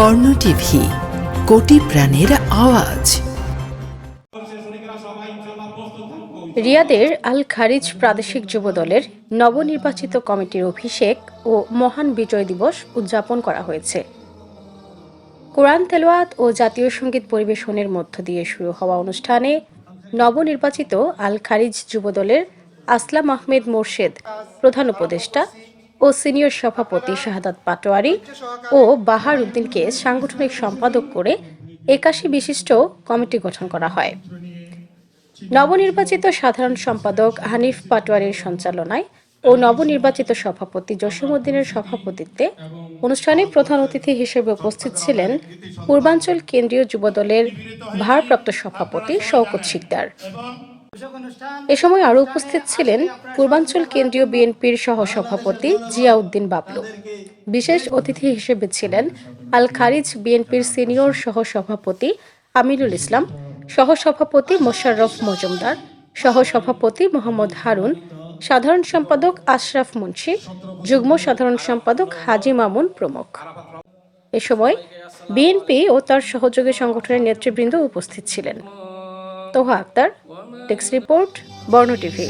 বর্ণ টিভি, কোটি প্রাণের আওয়াজ। রিয়াদের আল খারিজ প্রাদেশিক যুবদলের নবনির্বাচিত কমিটির অভিষেক ও মহান বিজয় দিবস উদযাপন করা হয়েছে। কোরআন তেলোয়াত ও জাতীয় সংগীত পরিবেশনের মধ্য দিয়ে শুরু হওয়া অনুষ্ঠানে নবনির্বাচিত আল খারিজ যুবদলের আসলাম আহমেদ মোর্শেদ প্রধান উপদেষ্টা ও সিনিয়র সভাপতি শাহাদাত পাটোয়ারি ও বাহার উদ্দিনকে সাংগঠনিক সম্পাদক করে একাশি বিশিষ্ট কমিটি গঠন করা হয়। নবনির্বাচিত সাধারণ সম্পাদক হানিফ পাটোয়ারির সঞ্চালনায় ও নবনির্বাচিত সভাপতি জসিমউদ্দিনের সভাপতিত্বে অনুষ্ঠানে প্রধান অতিথি হিসেবে উপস্থিত ছিলেন পূর্বাঞ্চল কেন্দ্রীয় যুবদলের ভারপ্রাপ্ত সভাপতি শওকত শিকদার। এ সময় আরও উপস্থিত ছিলেন পূর্বাঞ্চল কেন্দ্রীয় বিএনপির সহসভাপতি জিয়াউদ্দিন বাবলু। বিশেষ অতিথি হিসেবে ছিলেন আল খারিজ বিএনপির সিনিয়র সহসভাপতি আমিরুল ইসলাম, সহসভাপতি মোশাররফ মজুমদার, সহসভাপতি মোহাম্মদ হারুন, সাধারণ সম্পাদক আশরাফ মুন্সি, যুগ্ম সাধারণ সম্পাদক হাজি মামুন প্রমুখ। এ সময় বিএনপি ও তার সহযোগী সংগঠনের নেতৃবৃন্দ উপস্থিত ছিলেন। Toha Akter text report Barna TV